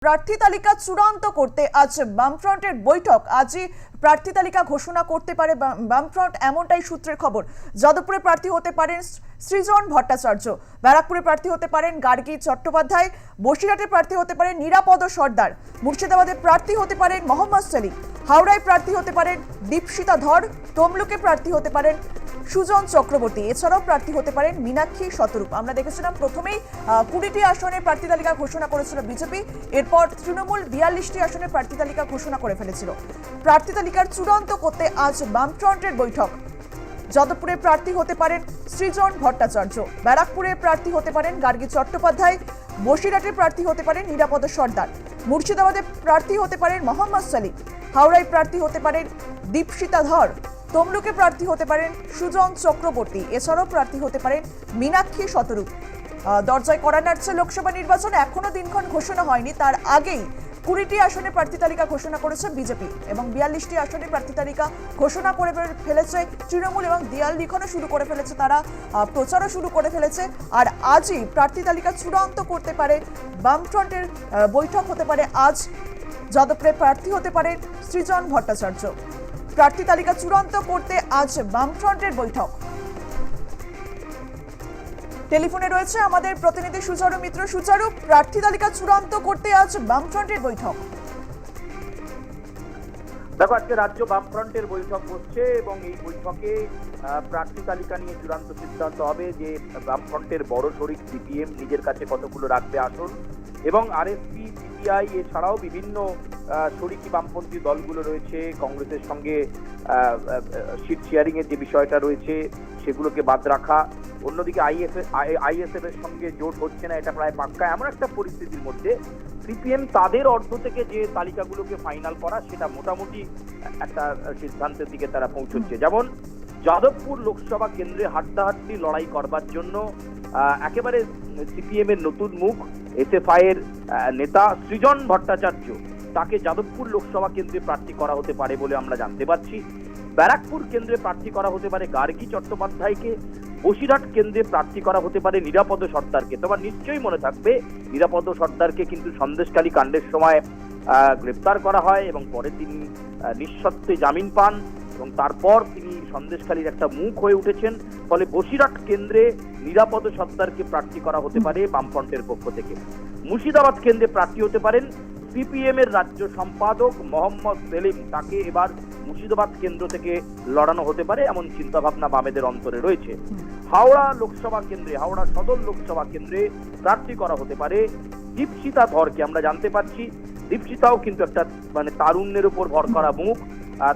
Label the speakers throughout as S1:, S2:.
S1: প্রার্থী তালিকা চূড়ান্ত করতে আজ বামফ্রন্টের বৈঠক। আজই প্রার্থী তালিকা ঘোষণা করতে পারে বাম- বামফ্রন্ট এমনটাই সূত্রের খবর। যাদবপুরে প্রার্থী হতে পারেন সৃজন ভট্টাচার্য। ব্যারাকপুরে প্রার্থী হতে পারেন গার্গী চট্টোপাধ্যায়। বসিরহাটে প্রার্থী হতে পারেন নিরাপদ সর্দার। মুর্শিদাবাদে প্রার্থী হতে পারেন মোহাম্মদ সেলিম। হাওড়ায় প্রার্থী হতে পারেন দীপশিতা ধর। তমলুকে প্রার্থী হতে পারেন সুজন চক্রবর্তী। এছাড়াও প্রার্থী হতে পারেন মীনাক্ষী শতরূপ। আমরা দেখেছিলাম প্রথমেই কুড়িটি আসনে প্রার্থী তালিকা ঘোষণা করেছিল বিজেপি। এরপর তৃণমূল বিয়াল্লিশটি আসনে প্রার্থী তালিকা ঘোষণা করে ফেলেছিল। প্রার্থী তালিকার চূড়ান্ত করতে আজ বামফ্রন্টের বৈঠক। যাদবপুরে প্রার্থী হতে পারেন সৃজন ভট্টাচার্য। ব্যারাকপুরে প্রার্থী হতে পারেন গার্গী চট্টোপাধ্যায়। বসিরহাটে প্রার্থী হতে পারেন নিরাপদ সর্দার। মুর্শিদাবাদে প্রার্থী হতে পারেন মোহাম্মদ সালিম। হাওড়ায় প্রার্থী হতে পারেন দীপশিতা ধর। তমলুকে প্রার্থী হতে পারেন সুজন চক্রবর্তী। এছাড়াও প্রার্থী হতে পারেন মীনাক্ষী শতরূপ। দরজায় করা নাড়ছে লোকসভা নির্বাচন, এখনও দিনক্ষণ ঘোষণা হয়নি। তার আগেই কুড়িটি আসনে প্রার্থী তালিকা ঘোষণা করেছে বিজেপি এবং বিয়াল্লিশটি আসনে প্রার্থী তালিকা ঘোষণা করে ফেলেছে তৃণমূল এবং দেয়াল লিখনও শুরু করে ফেলেছে তারা প্রচারও শুরু করে ফেলেছে। আর আজই প্রার্থী তালিকা চূড়ান্ত করতে পারে, বামফ্রন্টের বৈঠক হতে পারে আজ। যাদবপুরে প্রার্থী হতে পারে সৃজন ভট্টাচার্য। প্রার্থী তালিকা চূড়ান্ত করতে আজ বামফ্রন্টের বৈঠক। টেলিফোনে রয়েছে আমাদের প্রতিনিধি সুচারু মিত্র। সুচারু, প্রার্থী তালিকা চূড়ান্ত করতে আজ বামফ্রন্টের বৈঠক।
S2: দেখো, আজকে রাজ্য বামফ্রন্টের বৈঠক হচ্ছে এবং এই বৈঠকে প্রার্থী তালিকা নিয়ে চূড়ান্ত সিদ্ধান্ত হবে যে বামফ্রন্টের বড় শরিক সিপিএম নিজের কাছে কতগুলো রাখবে আসন এবং আরএসপি সিপিআই এছাড়াও বিভিন্ন শরিকি বামপন্থী দলগুলো রয়েছে। কংগ্রেসের সঙ্গে সিট শেয়ারিং এর যে বিষয়টা রয়েছে, সেগুলোকে বাদ রাখা। অন্যদিকে আইএফ আইএসএফ এর সঙ্গে জোট হচ্ছে না, এটা প্রায় পাক্কা। এমন একটা পরিস্থিতির মধ্যে সিপিএম তাদের অর্ধ থেকে যে তালিকাগুলোকে ফাইনাল করা সেটা মোটামুটি একটা সিদ্ধান্তের দিকে তারা পৌঁছচ্ছে। যেমন যাদবপুর লোকসভা কেন্দ্রে হাড্ডাহাড্ডি লড়াই করবার জন্য একেবারে সিপিএম এর নতুন মুখ এসএফআই এর নেতা সৃজন ভট্টাচার্য তাকে যাদবপুর লোকসভা কেন্দ্রে প্রার্থী করা হতে পারে বলে আমরা জানতে পারছি। ব্যারাকপুর কেন্দ্রে প্রার্থী করা হতে পারে গার্গী চট্টোপাধ্যায়কে বসিরহাট কেন্দ্রে প্রার্থী করা হতে পারে নিরাপদ সর্দারকে। তোমার নিশ্চয়ই মনে থাকবে, নিরাপদ সর্দারকে কিন্তু সন্দেশকালী কাণ্ডের সময় গ্রেপ্তার করা হয় এবং পরে তিনি নিঃশর্তে জামিন পান এবং তারপর তিনি সন্দেশখালীর একটা মুখ হয়ে উঠেছেন। ফলে বসিরহাট কেন্দ্রে নিরাপদ সর্দারকে প্রার্থী করা হতে পারে বামফ্রন্টের পক্ষ থেকে। মুর্শিদাবাদ কেন্দ্রে প্রার্থী হতে পারেন সিপিএম এর রাজ্য সম্পাদক মোহাম্মদ সেলিম। তাকে এবার মুর্শিদাবাদ কেন্দ্র থেকে লড়ানো হতে পারে, এমন চিন্তা ভাবনা বামেদের অন্তরে রয়েছে। হাওড়া লোকসভা কেন্দ্রে, হাওড়া সদর লোকসভা কেন্দ্রে প্রার্থী করা হতে পারে। দীপশিতা ধরকে আমরা জানতে পারছি। দীপশিতাও কিন্তু একটা মানে তারুণ্যের উপর ভর করা মুখ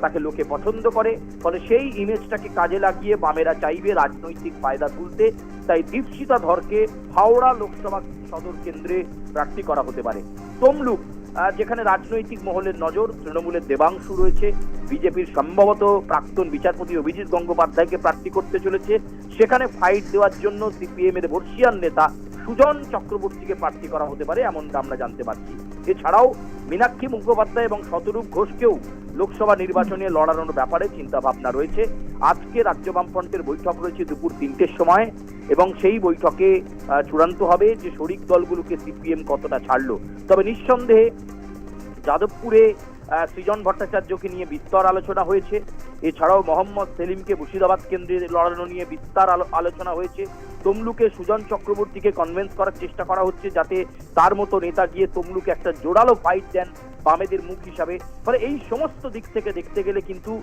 S2: তাকে লোকে পছন্দ করে। ফলে সেই ইমেজটাকে কাজে লাগিয়ে বামেরা চাইবে রাজনৈতিক ফায়দা তুলতে। তাই দীপশিতা ধরকে হাওড়া লোকসভা সদর কেন্দ্রে প্রার্থী করা হতে পারে। তমলুক যেখানে রাজনৈতিক মহলের নজর, তৃণমূলের দেবাংশু রয়েছে, বিজেপির সম্ভবত প্রাক্তন বিচারপতি অভিজিৎ গঙ্গোপাধ্যায়কে প্রার্থী করতে চলেছে। সেখানে ফাইট দেওয়ার জন্য সিপিএম এর বর্ষিয়ান নেতা সুজন চক্রবর্তীকে প্রার্থী করা হতে পারে, এমনটা আমরা জানতে পারছি। এছাড়াও মীনাক্ষী মুখোপাধ্যায় এবং শতরূপ ঘোষকেও লোকসভা নির্বাচনে লড়ানোর ব্যাপারে চিন্তা ভাবনা রয়েছে। আজকে রাজ্য বামফ্রন্টের বৈঠক রয়েছে দুপুর তিনটের সময় এবং সেই বৈঠকে চূড়ান্ত হবে যে শরিক দলগুলোকে সিপিএম কতটা ছাড়লো। তবে নিঃসন্দেহে যাদবপুরে সৃজন ভট্টাচার্যকে নিয়ে বিস্তর আলোচনা হয়েছে। এছাড়াও মোহাম্মদ সেলিমকে মুর্শিদাবাদ কেন্দ্রে লড়ানো নিয়ে বিস্তার আলো- আলোচনা হয়েছে। তমলুকে সুজন চক্রবর্তীকে কনভেন্স করার চেষ্টা করা হচ্ছে যাতে তার মতো নেতা গিয়ে তমলুকে একটা জোরালো ফাইট দেন বামেদের মুখ হিসাবে। ফলে এই সমস্ত দিক থেকে দেখতে গেলে কিন্তু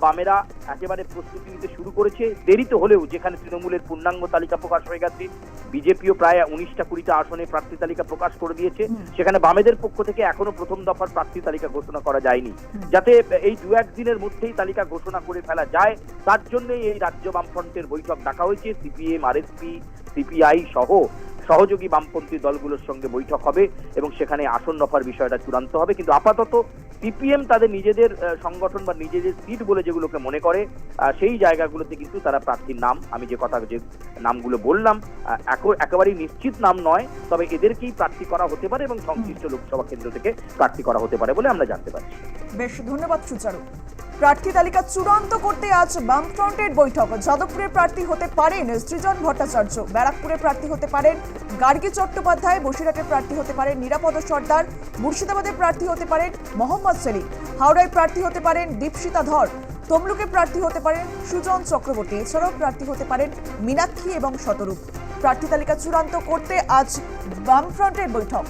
S2: বামেরা একেবারে প্রস্তুতি নিতে শুরু করেছে। দেরিতে হলেও যেখানে তৃণমূলের পূর্ণাঙ্গ তালিকা প্রকাশ হয়ে গেছে বিজেপিও প্রায় উনিশটা কুড়িটা আসনে প্রার্থী তালিকা প্রকাশ করে দিয়েছে। সেখানে বামেদের পক্ষ থেকে এখনও প্রথম দফার প্রার্থী তালিকা ঘোষণা করা যায়নি। যাতে এই দু একদিনের মধ্যেই তালিকা ঘোষণা করে ফেলা যায় তার জন্যই এই রাজ্য বামফ্রন্টের বৈঠক ডাকা হয়েছে। সিপিএম আরএসপি সিপিআই সহ সহযোগী বামপন্থী দলগুলোর সঙ্গে বৈঠক হবে এবং সেখানে আসন দফার বিষয়টা চূড়ান্ত হবে। কিন্তু আপাতত সিপিএম তাদের নিজেদের সংগঠন বা নিজেদের সিট বলে যেগুলোকে মনে করে সেই জায়গাগুলোতে কিন্তু তারা প্রার্থীর নাম, আমি যে কথা, যে নামগুলো বললাম একে- একেবারেই নিশ্চিত নাম নয়, তবে এদেরকেই প্রার্থী করা হতে পারে এবং সংশ্লিষ্ট লোকসভা কেন্দ্র থেকে প্রার্থী করা হতে পারে বলে আমরা জানতে পারছি।
S1: বেশ, ধন্যবাদ সুচারু। প্রার্থী তালিকা চূড়ান্ত করতে আজ বামফ্রন্টের বৈঠক। যাদবপুরে প্রার্থী হতে পারেন সৃজন ভট্টাচার্য। ব্যারাকপুরে প্রার্থী হতে পারেন গার্গী চট্টোপাধ্যায়। বসিরহাটে প্রার্থী হতে পারেন নিরাপদ সর্দার। মুর্শিদাবাদে প্রার্থী হতে পারেন মোহাম্মদ সেলিম। হাওড়ায় প্রার্থী হতে পারেন দীপশিতা ধর। তমলুকে প্রার্থী হতে পারেন সুজন চক্রবর্তী। এছাড়াও প্রার্থী হতে পারেন মীনাক্ষী এবং শতরূপ। প্রার্থী তালিকা চূড়ান্ত করতে আজ বামফ্রন্টের বৈঠক।